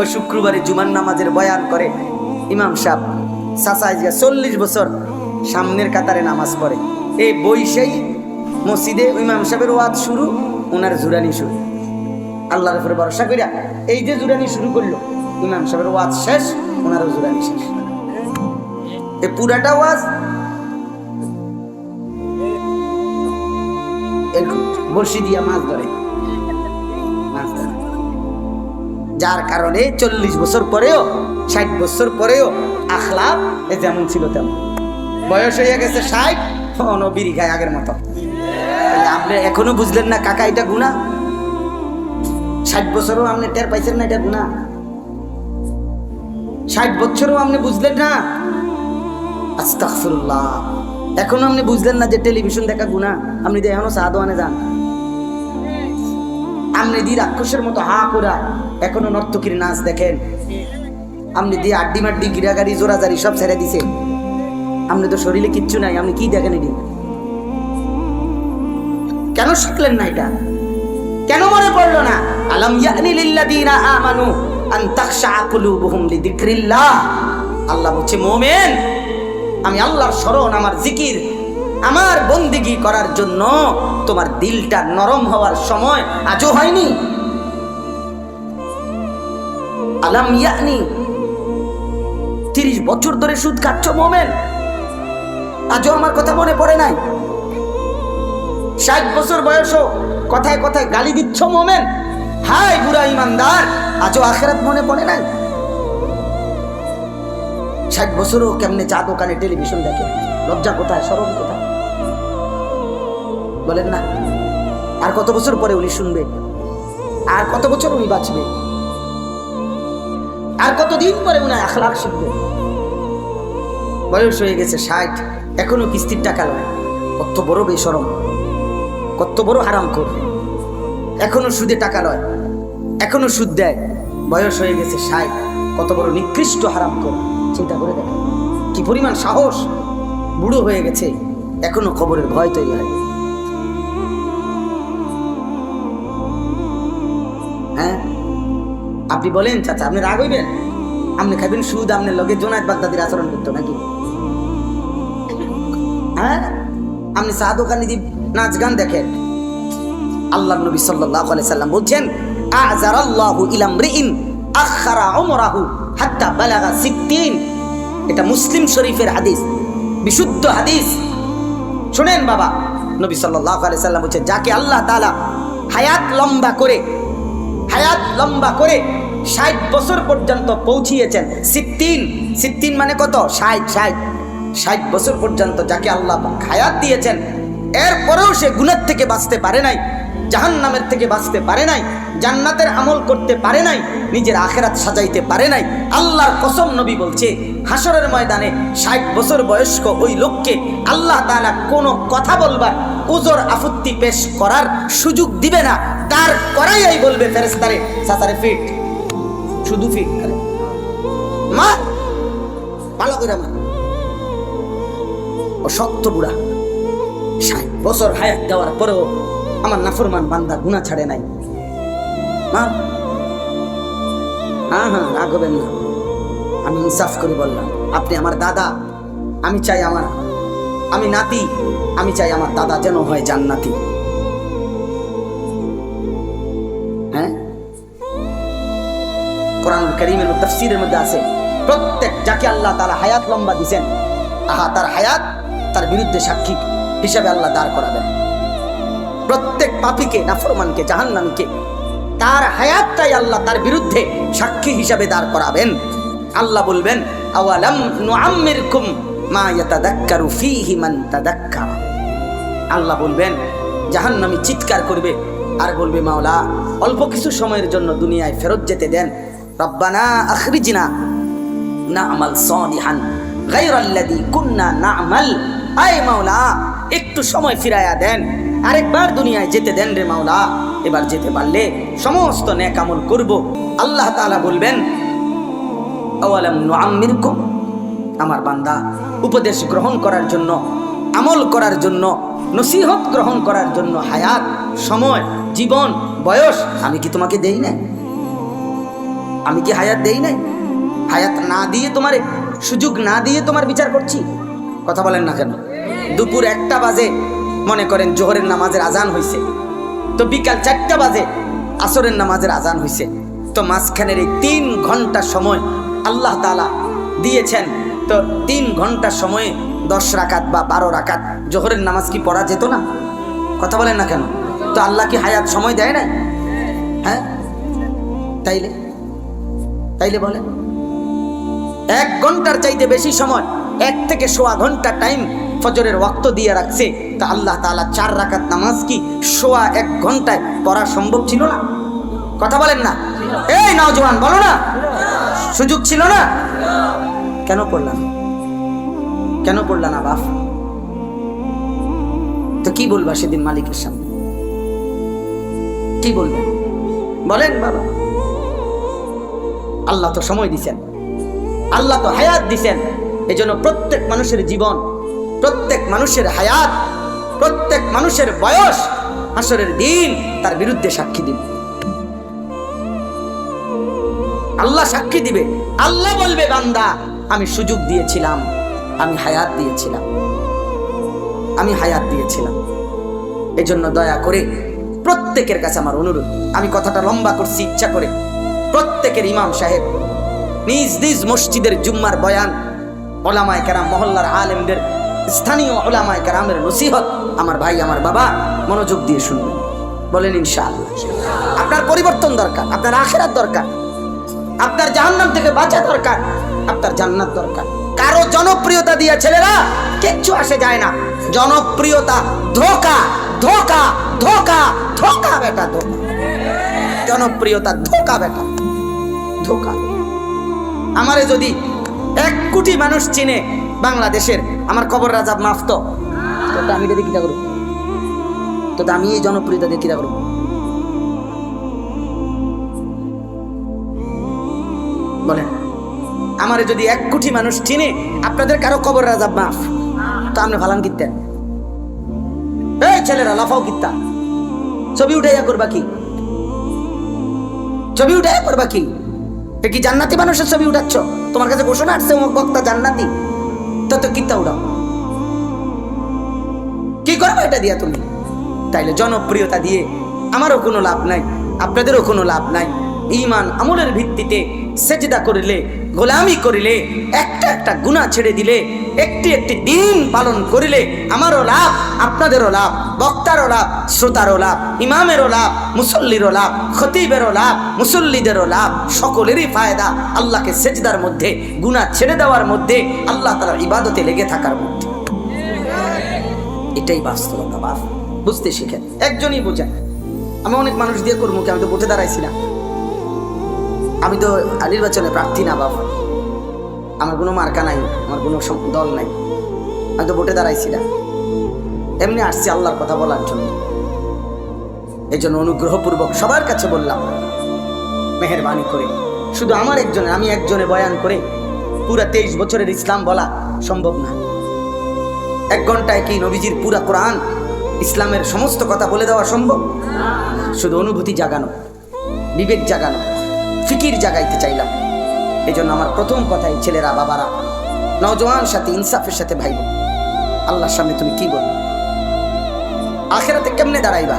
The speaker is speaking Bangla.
ওই শুক্রবারে জুমার নামাজের বয়ান করে। ইমাম সাহেব সাসাইজ চল্লিশ বছর সামনের কাতারে নামাজ পড়ে। এই বৈশাই মসজিদে ইমাম সাহেবের ওয়াজ শুরু ওনার জুরানি শুরু। আল্লাহর উপরে ভরসা করিয়া এই যে জুরানি শুরু করল, ইমাম সাহেবের ওয়াজ শেষ ওনারও জুরানি শেষ। এই পুরাটা ওয়াজ এরকম বড়শি দিয়া মাছ ধরে। যার কারণে চল্লিশ বছর পরেও, ষাট বছর পরেও আখলাপ এ যেমন ছিল তেমন। বয়স হয়ে গেছে ষাট বিড়ি খায় আগের মতো। আপনি এখনও বুঝলেন না, কাকা, এটা গুণা ষাট বছরও আপনি টের পাইছেন না, এটা গুণা ষাট বছরও আপনি বুঝলেন না? আস্তাগফিরুল্লাহ। এখনও আপনি বুঝলেন না যে টেলিভিশন দেখা গুণা আপনি যে এখনও সাদোয়ানে যান। আপনি দিয়ে রাক্ষসের মতো হা করা এখনও নর্তকীর নাচ দেখেন। আপনি দিয়ে আড্ডি মাড্ডি গিরাগাড়ি জোরাজারি সব ছেড়ে দিছে। আপনি তো শরীরে কিচ্ছু নাই আপনি কি দেখেন এটি? কেন শিখলেন না এটা? কেন মনে পড়ল না? আলম ইয়ানি লিল্লাযীনা আমানু আন তাখশা কুলুবুহুম লিযিকরিল্লাহ। আল্লাহ বলছে, মুমিন, আমি আল্লাহর স্মরণ, আমার জিকির আমার বন্দিগি করার জন্য তোমার দিলটা নরম হওয়ার সময় আজও হয়নি। আলাম ইয়ানি, তিরিশ বছর ধরে সুদ খাচ্ছ মোমেন, আজও আমার কথা মনে পড়ে নাই। ষাট বছর বয়সও কথায় কথায় গালি দিচ্ছ মোমেন হাই বুড়া ইমানদার, আজও আখেরাত মনে পড়ে নাই। ষাট বছরও কেমনে চা দোকানে টেলিভিশন দেখে? লজ্জা কোথায়? সরম কোথায়? বলেন না। আর কত বছর পরে উনি শুনবে? আর কত বছর উনি বাঁচবে? আর কতদিন পরে উনি আখলাখ শিখবে বয়স হয়ে গেছে ষাট, এখনও কিস্তির টাকা নয় কত বড় বেসরম কত বড় হারাম কর এখনও সুদে টাকা লয়, এখনও সুদ দেয়। বয়স হয়ে গেছে ষাট, কত বড় নিকৃষ্ট হারাম কর চিন্তা করে দেখেন, কি পরিমাণ সাহস। বুড়ো হয়ে গেছে, এখনও খবরের ভয় তৈরি হ্যাঁ। আপনি বলেন, চাচা, আপনি রাগ হইবেন? আপনি খাবেন সুদ আপনার লগে জোনায়দ বাগদাদির আচরণ করতো নাকি? হ্যাঁ? আপনি চা দোকানে দি নাচ গান দেখেন। আল্লাহ নবী সাল্লাল্লাহু আলাইহি সাল্লাম বলছেন, আযারাল্লাহু আখারা উমরাহু হাত্তা বালাগা 60 এটা মুসলিম শরীফের হাদিস, বিশুদ্ধ হাদিস। শুনেন বাবা, নবী সাল্লাল্লাহু আলাইহি সাল্লাম বলছেন, যাকে আল্লাহ তাআলা হায়াত লম্বা করে, হায়াত লম্বা করে ষাট বছর পর্যন্ত পৌঁছিয়েছেন। সিদ্দিন সিদ্দিন মানে কত? ষাট ষাট। ষাট বছর পর্যন্ত যাকে আল্লাহ খায়াত দিয়েছেন, এরপরেও সে গুণের থেকে বাঁচতে পারে নাই, জাহান্নামের থেকে বাঁচতে পারে নাই, জান্নাতের আমল করতে পারে নাই, নিজের আখেরাত সাজাইতে পারে নাই। আল্লাহর কসম নবী বলছে হাসরের ময়দানে ষাট বছর বয়স্ক ওই লোককে আল্লাহ তাআলা কোনো কথা বলবার উজর আপত্তি পেশ করার সুযোগ দিবে না। তার করাই বলবে ফেরেস্তারে সাতারে ফিট। শুধু ফিট করে মা, ভালো করে মা। ও শক্ত বুড়া। ষাট বছর হায়াত দেওয়ার পরেও আমার নাফরমান বান্দা গুণা ছাড়ে নাই। মা হ্যাঁ হ্যাঁ রাখবেন না। আমি ইনসাফ করে বললাম, আপনি আমার দাদা, আমি চাই আমার, আমি নাতি, আমি চাই আমার দাদা যেন হয় জান্নাতি। কোরআন করিমের তফসিরের মধ্যে আছে, প্রত্যেক যাকে আল্লাহ তারা হায়াত লম্বা দিছেন। আহা, তার হায়াত তার বিরুদ্ধে সাক্ষী হিসাবে আল্লাহ দাঁড় করাবেন। প্রত্যেক পাপীকে, নাফরমানকে তার হায়াতটাই আল্লাহ তার বিরুদ্ধে সাক্ষী হিসাবে দাঁড় করাবেন। আল্লাহ বলবেন আল্লাহ বলবেন, জাহান্নামী চিৎকার করবে আর বলবে, মাওলা, অল্প কিছু সময়ের জন্য দুনিয়ায় ফেরত যেতে দেন রব্বানা আখরিজনা না'মাল সালিহান গায়রাল্লাযী কুন্না না'মাল। আয় মাওলা, একটু সময় ফিরায়া দেন, আরেকবার দুনিয়ায় যেতে দেন রে মাওলা। এবার যেতে পারলে সমস্ত নেক আমল করব। আল্লাহ তাআলা বলবেন, আওয়ালাম নুআম্মিরকুম? আমার বান্দা, উপদেশ গ্রহণ করার জন্য, আমল করার জন্য, নসিহত গ্রহণ করার জন্য হায়াত, সময়, জীবন, বয়স আমি কি তোমাকে দেই না আমি কি হায়াত দেই নাই? হায়াত না দিয়ে তোমারে, সুযোগ না দিয়ে তোমার বিচার করছি? কথা বলেন না কেন? দুপুর একটা বাজে, মনে করেন জোহরের নামাজের আজান হয়েছে তো বিকাল চারটা বাজে, আসরের নামাজের আজান হয়েছে তো মাঝখানের এই তিন ঘণ্টা সময় আল্লাহ তালা দিয়েছেন। তো তিন ঘণ্টা সময়ে দশ রাকাত বা বারো রাকাত জোহরের নামাজ কি পড়া যেত না? কথা বলেন না কেন? তো আল্লাহ কি হায়াত সময় দেয় নাই? হ্যাঁ? তাইলে? তাইলে বলেন, এক ঘণ্টার চাইতে বেশি সময়, এক থেকে সোয়া ঘণ্টা টাইম ফজরের ওয়াক্ত দিয়ে রাখছে। তা আল্লাহ তাআলা চার রাকাত নামাজ কি সোয়া এক ঘন্টায় পড়া সম্ভব ছিল না? কথা বলেন না। এই নওজোয়ান, বলো না। সুযোগ ছিল না? কেন পড়লাম কেন পড়লা না বাপ? তো কি বলবা সেদিন মালিকের সামনে? কি বলবেন বলেন বাবা। আল্লাহ তো সময় দিছেন। আল্লাহ তো হায়াত দিছেন। এই জন্য প্রত্যেক মানুষের জীবন, প্রত্যেক মানুষের হায়াত, প্রত্যেক মানুষের বয়স আসরের দিন তার বিরুদ্ধে সাক্ষী দিবে। আল্লাহ সাক্ষী দিবে। আল্লাহ বলবে, বান্দা, আমি সুযোগ দিয়েছিলাম, আমি হায়াত দিয়েছিলাম, আমি হায়াত দিয়েছিলাম। এজন্য দয়া করে প্রত্যেকের কাছে আমার অনুরোধ। আমি কথাটা লম্বা করছি, ইচ্ছা করে। প্রত্যেকের ইমাম সাহেব। নিজ নিজ মসজিদের জুম্মার বয়ান ওলামায় কেরাম, মহল্লার আলেমদের, স্থানীয় ওলামায় কেরামের নসিহত আমার ভাই, আমার বাবা মনোযোগ দিয়ে শুনবেন। বলেন ইনশাআল্লাহ। আপনার পরিবর্তন দরকার, আপনার আখেরাত দরকার, আপনার জাহান্নাম থেকে বাঁচা দরকার, আপনার জান্নাত দরকার। কারও জনপ্রিয়তা দিয়ে ছেলেরা কিচ্ছু আসে যায় না। জনপ্রিয়তা ধোকা ধোকা ধোকা ধোকা, বেটা ধোকা। জনপ্রিয়তা ধোকা বেটা, ধোকা। আমারে যদি এক কোটি মানুষ চিনে বাংলাদেশের, আমার কবর রাজা মাফ তো। আমি এটা কিতা করব? তো আমি এই জনপ্রিয়তা দিয়ে কিতা করব? বলেন, আমারে যদি এক কোটি মানুষ চিনে আপনাদের কারও কবর রাজা মাফ, তো আপনি ভালান কিনতেন এই ছেলেরা, লাফাও কিত্তা। ছবি উঠাইয়া করবা কি? ছবি উঠে করবা কি? কি জান্নাতি মানুষের ছবি উঠাচ্ছ? তোমার কাছে ঘোষণা আসছে বক্তা জান্নাতি। তো তো কিত্তা উড়াও? কি করবে এটা দিয়া তুমি? তাইলে জনপ্রিয়তা দিয়ে আমারও কোনো লাভ নাই, আপনাদেরও কোনো লাভ নাই। ইমান আমলের ভিত্তিতে সেজদা করিলে গোলামি করিলে, একটা একটা গুণা ছেড়ে দিলে, একটি একটি দিন পালন করিলে আমারও লাভ, আপনাদেরও লাভ, বক্তারও লাভ, শ্রোতারও লাভ, ইমামেরও লাভ, মুসল্লিরও লাভ, খতিবেরও লাভ, মুসল্লিদেরও লাভ, সকলেরই ফায়দা আল্লাহকে সেজদার মধ্যে, গুণা ছেড়ে দেওয়ার মধ্যে, আল্লাহ তালার ইবাদতে লেগে থাকার মধ্যে। এটাই বাস্তবতা বাস বুঝতে শিখেন, একজনই বোঝেন। আমি অনেক মানুষ দিয়ে করব কি আমি তো ভোটে দাঁড়াইছি না। আমি তো নির্বাচনে প্রার্থী না, বাবা। আমার কোনো মার্কা নাই, আমার কোনো দল নাই। আমি তো ভোটে দাঁড়াইছি না। এমনি আসছি আল্লাহর কথা বলার জন্য। এই জন্য অনুগ্রহপূর্বক সবার কাছে বললাম, মেহরবানি করে। শুধু আমার একজনের, আমি একজনে বয়ান করে, পুরা তেইশ বছরের ইসলাম বলা সম্ভব না। এক ঘন্টায় কি নবীজির পুরা কোরআন, ইসলামের সমস্ত কথা বলে দেওয়া সম্ভব? শুধু অনুভূতি জাগানো, বিবেক জাগানো। ফিকির জাগাইতে চাইলাম। এই জন্য আমার প্রথম কথাই, ছেলেরা, বাবারা নজওয়ান সাথে, ইনসাফের সাথে ভাইব। আল্লাহর সামনে তুমি কি বলবে? আখেরাতে কেমনে দাঁড়াইবা?